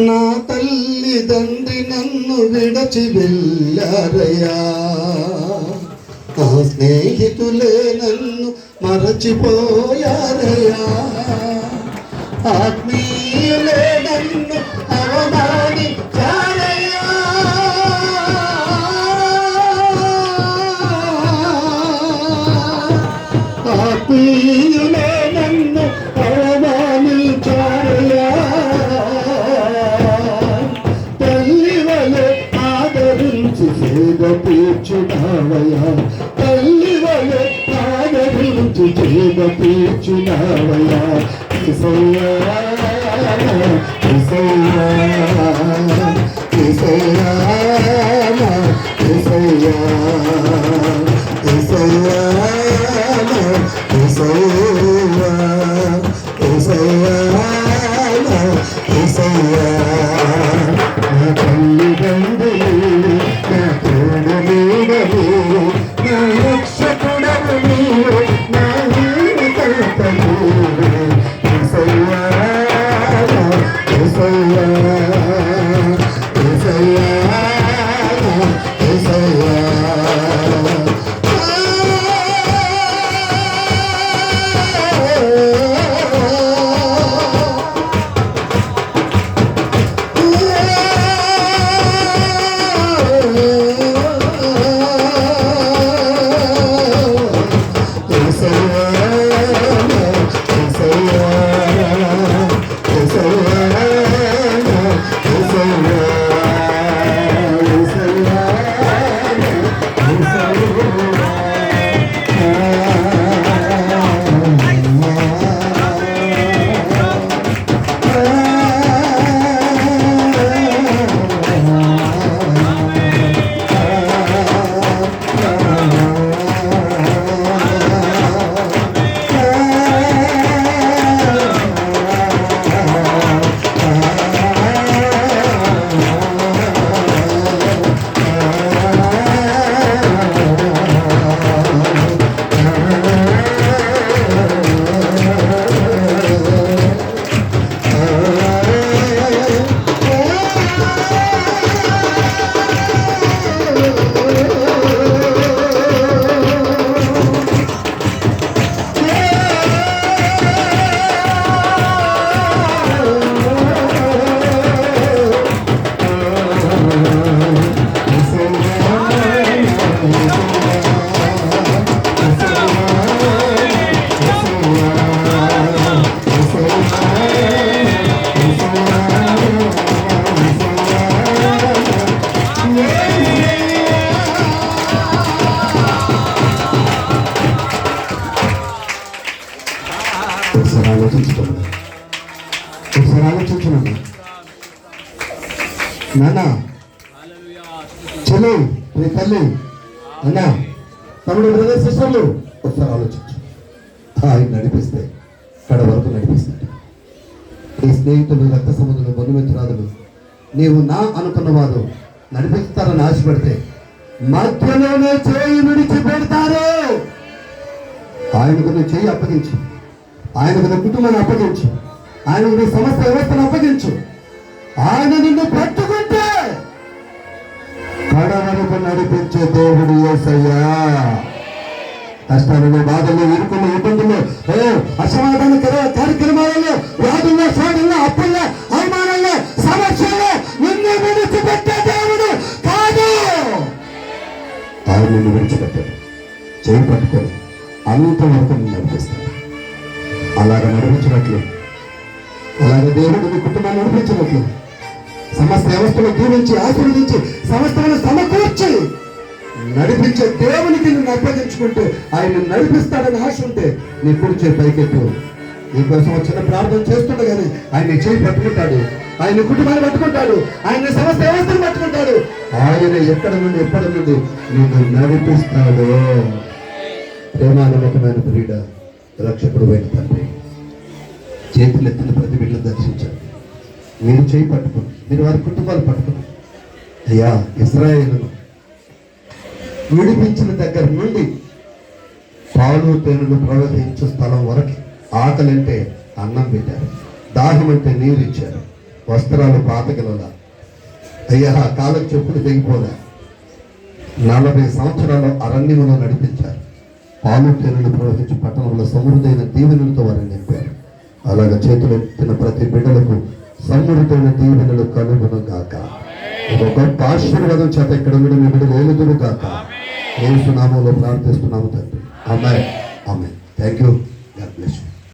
నా తల్లి తండ్రి నన్ను విడచి వెళ్ళారయ్యా నా స్నేహితులే నన్ను మరచిపోయారయ్యా. ఆత్మీయులే నన్ను అవమానించారయ్యా తీర్చునావయ్యా తల్లి వల్ల తాగరించి చేద తీర్చునావయ్యా. కిసయ్యా కిసయ్యా కిసయ్యా కిసయ్యా కిసయ్యా. ఒకసారి ఆలోచించండి నాన్న. చెల్లి నీ తల్లి. అన్న తమ్ముడు బ్రదర్ సిస్టర్లు. ఒకసారి ఆలోచించు. ఆయన నడిపిస్తే కడ వరకు నడిపిస్తాడు నీ స్నేహితులు రక్త సముద్రులు బంధుమిత్రాదులు నీవు నా అనుకున్న వారు నడిపిస్తారని ఆశపడితే మధ్యలోనే చేయి విడిచిపెడతారు. ఆయనకు నీ చేయి అప్పగించు. ఆయనకు కుటుంబాన్ని అప్పగించు. ఆయన నీ సమస్త వ్యవస్థను అప్పగించు. ఆయన నిన్ను పట్టుకుంటే కడ వరకు నడిపించే దేవుడు యేసయ్యా కష్టాలలో బాధల్లో ఇరుకుల్లో ఇబ్బందుల్లో ఓ అసమాధాన కార్యక్రమాలలో వ్యాధుల్లో సాధనలో అప్పుల్లో అవమానాల్లో సమస్యల్లో నిన్ను విడిచిపెట్టే దేవుడు కాదు. ఆయన నిన్ను విడిచిపెట్టాడు. చేయి పట్టుకొని అంతవరకు నిన్ను నడిపిస్తాడు. అలాగ నడిపించినట్లు అలాగే దేవుడు మీ కుటుంబాన్ని నడిపించినట్లు. సమస్త వ్యవస్థలు దీవించి ఆశీర్వదించి సమస్తలను సమకూర్చి నడిపించే దేవునికి నిన్ను అప్పగించుకుంటే ఆయన నడిపిస్తాడని ఆశ ఉంటే నీ కుడి పైకెట్టు పైకెత్తు. నీకోసం వచ్చిన ప్రార్థన చేస్తుండగానే ఆయన చేయి పట్టుకుంటాడు. ఆయన కుటుంబాన్ని పట్టుకుంటాడు. ఆయన సమస్త వ్యవస్థను పట్టుకుంటాడు. ఆయన ఎక్కడ నుండి ఎప్పటి నుండి నిన్ను నడిపిస్తాడు? ప్రేమానమ్మకమైన ప్రియుడ రక్షకుడు అయిన తండ్రి. చేతులు ఎత్తిన ప్రతి బిడ్డలు దర్శించాడు. మీరు చేయి పట్టుకోండి. మీరు వారి కుటుంబాలు పట్టుకోండి. అయ్యా ఇస్రాయేల్ను విడిపించిన దగ్గర నుండి పాలు తేనెలు ప్రవహించే స్థలం వరకు ఆకలి అంటే అన్నం పెట్టారు. దాహం అంటే నీరు ఇచ్చారు. వస్త్రాలు పాతకిలలా అయ్యా కాళ్ళకు చెప్పులు తెగిపోలే. నలభై సంవత్సరాలు అరణ్యంలో నడిపించారు. పాలు తేనెలు ప్రవహించి పట్టణంలో సమృద్ధైన దీవెనలతో వారిని నింపారు. అలాగ చేతులు ఎత్తిన ప్రతి బిడ్డలకు సమృద్ధైన దీవెనలు కలుగును గాక. ఒక గొప్ప ఆశీర్వాదం చేత ఇక్కడ ఉండడం మీ బిడ్డలు ఏలుదురు గాక. ఏ సునామంలో ప్రార్థిస్తున్నాము తండ్రి. ఆమె ఆమె thank you God bless you